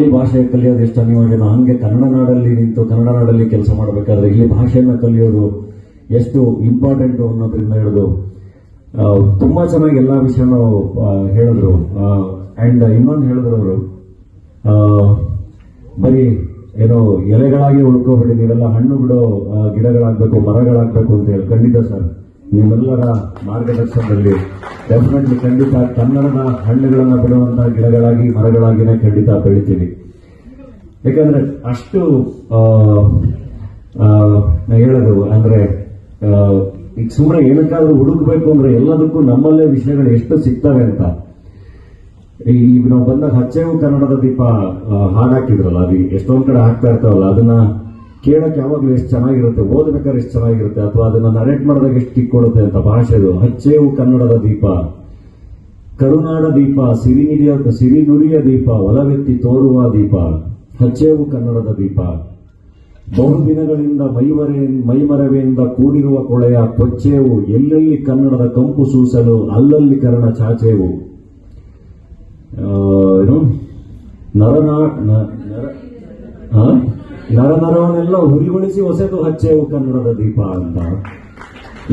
ಖಾಲಿ ಭಾಷೆ ಕಲಿಯೋದು ಎಷ್ಟು ಅನಿವಾರ್ಯನೋ ಹಂಗೆ ಕನ್ನಡ ನಾಡಲ್ಲಿ ನಿಂತು ಕನ್ನಡ ನಾಡಲ್ಲಿ ಕೆಲಸ ಮಾಡಬೇಕಾದ್ರೆ ಇಲ್ಲಿ ಭಾಷೆಯನ್ನು ಕಲಿಯೋದು ಎಷ್ಟು ಇಂಪಾರ್ಟೆಂಟು ಅನ್ನೋದ್ರಿಂದ ಹಿಡಿದು ತುಂಬಾ ಚೆನ್ನಾಗಿ ಎಲ್ಲ ವಿಷಯನೂ ಹೇಳಿದ್ರು. ಆ್ಯಂಡ್ ಇನ್ನೊಂದು ಹೇಳಿದ್ರು ಅವರು. ಬರೀ ಏನೋ ಎಲೆಗಳಾಗಿ ಉಳ್ಕೋಬೇಡಿ ನೀವೆಲ್ಲ ಹಣ್ಣು ಬಿಡೋ ಗಿಡಗಳಾಗಬೇಕು, ಮರಗಳಾಗಬೇಕು ಅಂತ ಹೇಳಿ. ಖಂಡಿತ ಸರ್. ನಿಮ್ಮೆಲ್ಲರ ಮಾರ್ಗದರ್ಶನದಲ್ಲಿ ಡೆಫಿನೆಟ್ಲಿ ಖಂಡಿತ ಕನ್ನಡದ ಹಣ್ಣುಗಳನ್ನು ಬಿಡುವಂತಹ ಗಿಡಗಳಾಗಿ, ಮರಗಳಾಗಿನೇ ಖಂಡಿತ ಬೆಳಿತೀವಿ. ಯಾಕಂದ್ರೆ ಅಷ್ಟು ಹೇಳೋದು ಅಂದ್ರೆ ಈಗ ಸುಮ್ಮನೆ ಏನಕ್ಕಾದ್ರೂ ಹುಡುಕ್ಬೇಕು ಅಂದ್ರೆ ಎಲ್ಲದಕ್ಕೂ ನಮ್ಮಲ್ಲೇ ವಿಷಯಗಳು ಎಷ್ಟು ಸಿಗ್ತವೆ ಅಂತ. ಈಗ ನಾವು ಬಂದಾಗ ಹಚ್ಚೇವು ಕನ್ನಡದ ದೀಪ ಹಾಡಾಕಿದ್ರಲ್ಲ ಅದು ಎಷ್ಟೊಂದ್ ಕಡೆ ಹಾಕ್ತಾ ಇರ್ತಾವಲ್ಲ, ಅದನ್ನ ಕೇಳಕ್ ಯಾವಾಗಲೂ ಎಷ್ಟು ಚೆನ್ನಾಗಿರುತ್ತೆ, ಓದ್ಬೇಕಾದ್ರೆ ಎಷ್ಟು ಚೆನ್ನಾಗಿರುತ್ತೆ, ಅಥವಾ ಅದನ್ನ ನರೇಟ್ ಮಾಡಿದಾಗ ಎಷ್ಟು ಕಿಕ್ ಕೊಡುತ್ತೆ ಅಂತ ಭಾಷೆದು ಹಚ್ಚೇವು ಕನ್ನಡದ ದೀಪ, ಕರುನಾಡ ದೀಪ ಸಿರಿ ಸಿರಿನುರಿಯ ದೀಪ, ಒಲವೆತ್ತಿ ತೋರುವ ದೀಪ, ಹಚ್ಚೇವು ಕನ್ನಡದ ದೀಪ. ಬಹುದಿನಗಳಿಂದ ಮೈಮರೆ ಮೈಮರವೆಯಿಂದ ಕೂಡಿರುವ ಕೊಳೆಯ ಕೊಚ್ಚೇವು, ಎಲ್ಲೆಲ್ಲಿ ಕನ್ನಡದ ಕಂಪು ಸೂಸಲು, ಅಲ್ಲಲ್ಲಿ ಕರ್ಣ ಚಾಚೇವು. ಏನು? ನರನಾ? ನರನರವನ್ನೆಲ್ಲ ಹುರಿಗೊಳಿಸಿ ಹೊಸದು ಹಚ್ಚೇವು ಕನ್ನಡದ ದೀಪ ಅಂತ.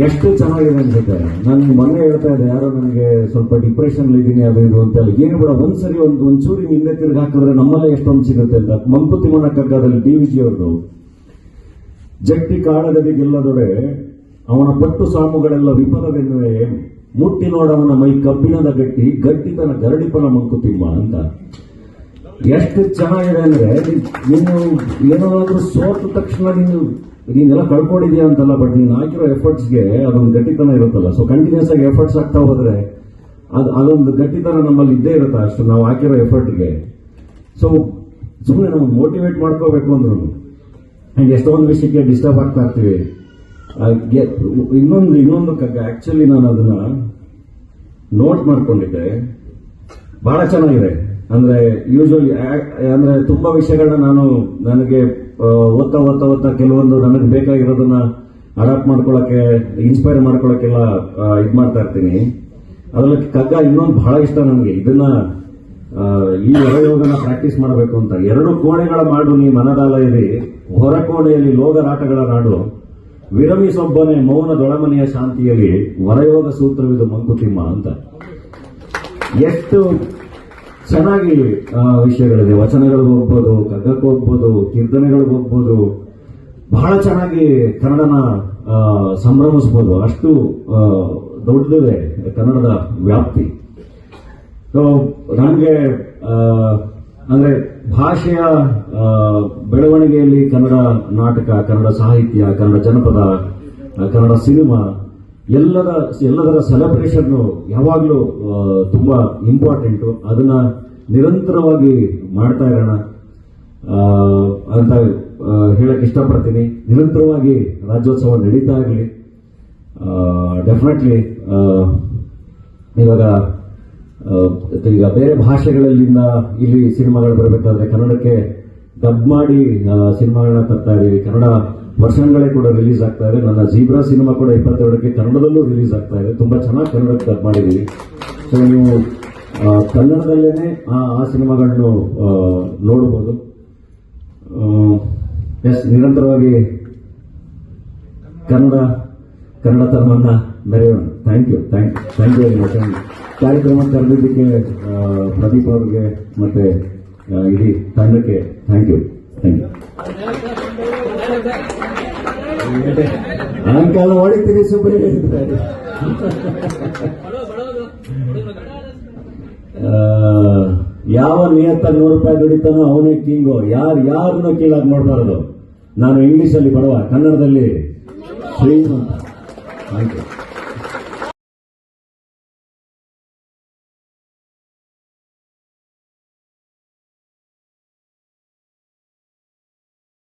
ಎಷ್ಟು ಚೆನ್ನಾಗಿದೆ ಅನ್ಸುತ್ತೆ. ನಾನು ಮೊನ್ನೆ ಹೇಳ್ತಾ ಇದ್ದೆ, ಯಾರೋ ನನಗೆ ಸ್ವಲ್ಪ ಡಿಪ್ರೆಷನ್ ಇದ್ದೀನಿ ಅದು ಇದು ಅಂತ ಹೇಳಿ ಏನು ಬೇಡ, ಒಂದ್ಸರಿ ಒಂದು, ಒಂಚೂರಿ ಹಿಂದೆ ತಿರುಗಿ ಹಾಕಿದ್ರೆ ನಮ್ಮಲ್ಲೇ ಎಷ್ಟೊಂದು ಸಿಗುತ್ತೆ ಅಂತ. ಮಂಕುತಿಮ್ಮನ ಕಗ್ಗದಲ್ಲಿ ಡಿ ವಿ ಜಿ ಅವ್ರದ್ದು ಜಟ್ಟಿ ಕಾಳಗದಿ ಗೆಲ್ಲದೊಡೆ ಅವನ ಪಟ್ಟು ಸಾಮುಗಳೆಲ್ಲ ವಿಫಲವೆನ್ನುವೆ. ಮುಟ್ಟಿ ನೋಡವನ ಮೈ ಕಬ್ಬಿಣದ ಗಟ್ಟಿ, ಗಟ್ಟಿತನ ಗರಡಿಪನ ಮಂಕುತಿಮ್ಮ ಅಂತ. ಎಷ್ಟು ಚೆನ್ನಾಗಿದೆ ಅಂದ್ರೆ ನೀನು ಏನಾದ್ರೂ ಸೋತ ತಕ್ಷಣ ನೀನು, ನೀನೆಲ್ಲ ಕಳ್ಕೊಂಡಿದ್ಯಾ ಅಂತಲ್ಲ ಬಟ್ ನೀನು ಹಾಕಿರೋ ಎಫರ್ಟ್ಸ್ಗೆ ಅದೊಂದು ಗಟ್ಟಿತನ ಇರುತ್ತಲ್ಲ. ಸೊ ಕಂಟಿನ್ಯೂಸ್ ಆಗಿ ಎಫರ್ಟ್ಸ್ ಆಗ್ತಾ ಹೋದ್ರೆ, ಅದು, ಅದೊಂದು ಗಟ್ಟಿತನ ನಮ್ಮಲ್ಲಿ ಇದ್ದೇ ಇರುತ್ತೆ ಅಷ್ಟು, ನಾವು ಹಾಕಿರೋ ಎಫರ್ಟ್ಗೆ ಸೊ ಸುಮ್ಮನೆ ನಾವು ಮೋಟಿವೇಟ್ ಮಾಡ್ಕೋಬೇಕು ಅಂದ್ರು. ಹಂಗೆ ಎಷ್ಟೊಂದು ವಿಷಯಕ್ಕೆ ಡಿಸ್ಟರ್ಬ್ ಆಗ್ತಾ ಇರ್ತೀವಿ. ಇನ್ನೊಂದು ಇನ್ನೊಂದು ಆಕ್ಚುಲಿ ನಾನು ಅದನ್ನ ನೋಟ್ ಮಾಡ್ಕೊಂಡಿದ್ದೆ. ಬಹಳ ಚೆನ್ನಾಗಿದೆ. ಅಂದ್ರೆ ಯೂಶಲಿ ಅಂದ್ರೆ ತುಂಬಾ ವಿಷಯಗಳನ್ನ ನಾನು ನನಗೆ ಓದ್ತಾ ಓದ್ತಾ ಓದ್ತಾ ಕೆಲವೊಂದು ನನಗೆ ಬೇಕಾಗಿರೋದನ್ನ ಅಡಾಪ್ಟ್ ಮಾಡ್ಕೊಳಕ್ಕೆ ಇನ್ಸ್ಪೈರ್ ಮಾಡ್ಕೊಳಕ್ಕೆಲ್ಲ ಇದು ಮಾಡ್ತಾ ಇರ್ತೀನಿ. ಅದರಲ್ಲಿ ಕಗ್ಗ ಇನ್ನೊಂದು ಬಹಳ ಇಷ್ಟ ನನಗೆ. ಇದನ್ನ ಈ ಹೊರಯೋಗನ ಪ್ರಾಕ್ಟೀಸ್ ಮಾಡಬೇಕು ಅಂತ. ಎರಡು ಕೋಣೆಗಳ ಮಾಡು ನೀ ಮನದಾಲಯದಿ ಹೊರ ಕೋಣೆಯಲ್ಲಿ ಲೋಗರಾಟಗಳ ನಾಡು. ವಿರಮಿಸೊಬ್ಬನೇ ಮೌನ ದೊಳಮನೆಯ ಶಾಂತಿಯಲ್ಲಿ ಹೊರಯೋಗ ಸೂತ್ರವಿದು ಮಂಕುತಿಮ್ಮ ಅಂತ. ಎಷ್ಟು ಚೆನ್ನಾಗಿ ವಿಷಯಗಳಿದೆ ವಚನಗಳಿಗೆ ಹೋಗ್ಬೋದು ಕಗ್ಗಕ್ಕೆ ಹೋಗ್ಬೋದು ಕೀರ್ತನೆಗಳಿಗೆ ಹೋಗ್ಬೋದು, ಬಹಳ ಚೆನ್ನಾಗಿ ಕನ್ನಡನ ಸಂಭ್ರಮಿಸ್ಬೋದು. ಅಷ್ಟು ದೊಡ್ಡದಿದೆ ಕನ್ನಡದ ವ್ಯಾಪ್ತಿ. ನನಗೆ ಅಂದರೆ ಭಾಷೆಯ ಬೆಳವಣಿಗೆಯಲ್ಲಿ ಕನ್ನಡ ನಾಟಕ, ಕನ್ನಡ ಸಾಹಿತ್ಯ, ಕನ್ನಡ ಜನಪದ ಕನ್ನಡ ಸಿನಿಮಾ ಎಲ್ಲರ, ಎಲ್ಲದರ ಸೆಲೆಬ್ರೇಷನ್ ಯಾವಾಗಲೂ ತುಂಬ ಇಂಪಾರ್ಟೆಂಟು ಅದನ್ನ ನಿರಂತರವಾಗಿ ಮಾಡ್ತಾ ಇರೋಣ. ಅಂತ ಹೇಳಕ್ಕೆ ಹೇಳಕ್ ಇಷ್ಟಪಡ್ತೀನಿ. ನಿರಂತರವಾಗಿ ರಾಜ್ಯೋತ್ಸವ ನಡೀತಾ ಇರಲಿ. ಡೆಫಿನೆಟ್ಲಿ ಇವಾಗ ಈಗ ಬೇರೆ ಭಾಷೆಗಳಲ್ಲಿಂದ ಇಲ್ಲಿ ಸಿನಿಮಾಗಳು ಬರಬೇಕಾದ್ರೆ ಕನ್ನಡಕ್ಕೆ ಡಬ್ ಮಾಡಿ ಸಿನಿಮಾಗಳನ್ನ ತರ್ತಾ ಇದ್ದೀವಿ. ಕನ್ನಡ ವರ್ಷನ್ಗಳೇ ಕೂಡ ರಿಲೀಸ್ ಆಗ್ತಾ ಇದೆ. ನನ್ನ ಜೀಬ್ರಾ ಸಿನಿಮಾ ಕೂಡ ಇಪ್ಪತ್ತೆರಡಕ್ಕೆ ಕನ್ನಡದಲ್ಲೂ ರಿಲೀಸ್ ಆಗ್ತಾ ಇದೆ. ತುಂಬಾ ಚೆನ್ನಾಗಿ ಕನ್ನಡಕ್ಕೆ ಡಬ್ ಮಾಡಿದೀವಿ. ಸೊ ನೀವು ಕನ್ನಡದಲ್ಲೇ ಕನ್ನಡದಲ್ಲೇನೆ ಆ ಆ ಸಿನಿಮಾಗಳನ್ನು ನೋಡಬಹುದು ಎಸ್, ನಿರಂತರವಾಗಿ ಕನ್ನಡ ಕನ್ನಡ ತರ್ಮನ್ನ ಮೆರೆಯೋಣ. Thank you thank you thank you very much ಕಾರ್ಯಕ್ರಮ ಕರೆದಿದ್ದಕ್ಕೆ ಪ್ರದೀಪ್ ಅವರಿಗೆ ಮತ್ತೆ ಇಡೀ ತಂಡಕ್ಕೆ ಥ್ಯಾಂಕ್ ಯು ಥ್ಯಾಂಕ್ ಯು ಅಂಕಾಲ ಹೊಡಿತೀರಿ ಸುಬ್ರಿ ಯಾವ ನಿಯತ್ತ ನೂರು ರೂಪಾಯಿ ದುಡಿತಾನೋ ಅವನೇ ಕಿಂಗು. ಯಾರು ಯಾರನ್ನೂ ಕೀಳಾಗಿ ನೋಡಬಾರದು. ನಾನು ಇಂಗ್ಲಿಷಲ್ಲಿ ಬಡವ, ಕನ್ನಡದಲ್ಲಿ ಶ್ರೀಮಂತ. ಯು